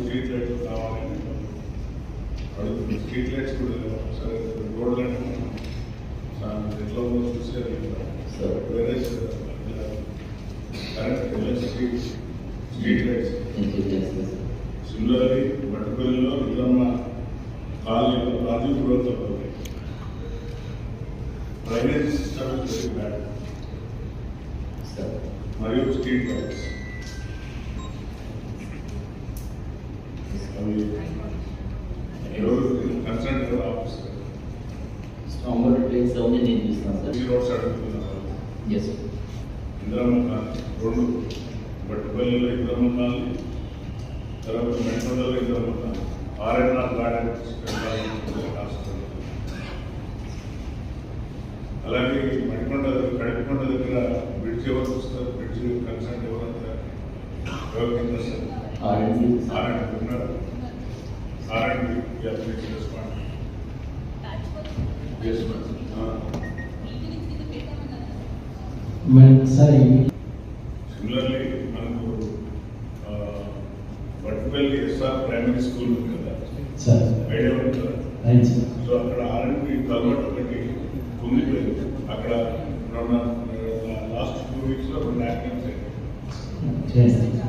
Street లైట్లు కావాలని అడుగుతుంది. స్ట్రీట్ లైట్స్ కూడా సరే రోడ్ లైట్ ఎట్లా ఉందో చూసే. వేరే current electricity street lights similarly బట్టుపల్లిలో ఇల్లమ్మ కాలనీలో రాజీవ్ గృహంతో డ్రైనేజ్ సిస్టమ్ మరియు స్ట్రీట్ లైట్స్ అవి ఎవరు కన్సర్న్ ప్లేస్ నేను సార్ ఎస్ కాలనీ రెండు బట్టుపల్లిలో కాలనీ తర్వాత మెట్రోలో ఇందిరమ్మ కాలనీ ఆర్ఎన్ఆర్ గార్డెన్ అలాగే మణికొండ కడికొండ దగ్గర బ్రిడ్జ్ ఎవరు వస్తారు బ్రిడ్జ్ కన్సర్న్ ఎవరంతా ఆర్ఎండ్ ఉన్నారు ఆర్ఎండ్ please respond madam sir similarly మనకు వడ్పల్లి ఎస్ఆర్ ప్రైమరీ స్కూల్ ఉంది కదా. సార్. ఐడియా ఉంది కదా? సో అక్కడ ఆర్ఎండ్బి కల్వర్ట్ ఒకటి కుంగిపోయింది అక్కడ లాస్ట్ టూ వీక్స్లో రెండు యాక్సిడెంట్స్ అయ్యాయి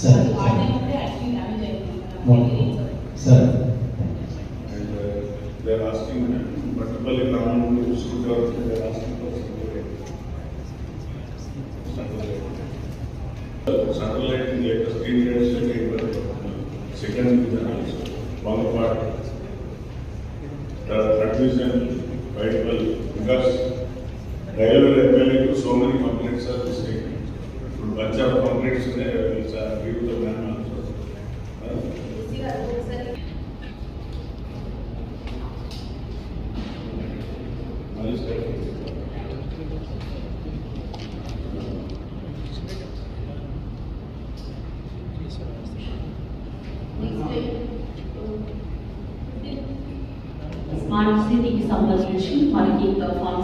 sir sir they are asking multiple ground shooters they are asking for satellite satellite latest indians second vision also one part the third vision quite well because railway mla to so many complaints are taken complaints are mistake ఇప్పుడు bunch of complaints ఉన్నాయి give the man also smart సిటీకి సంబంధించి మనకి form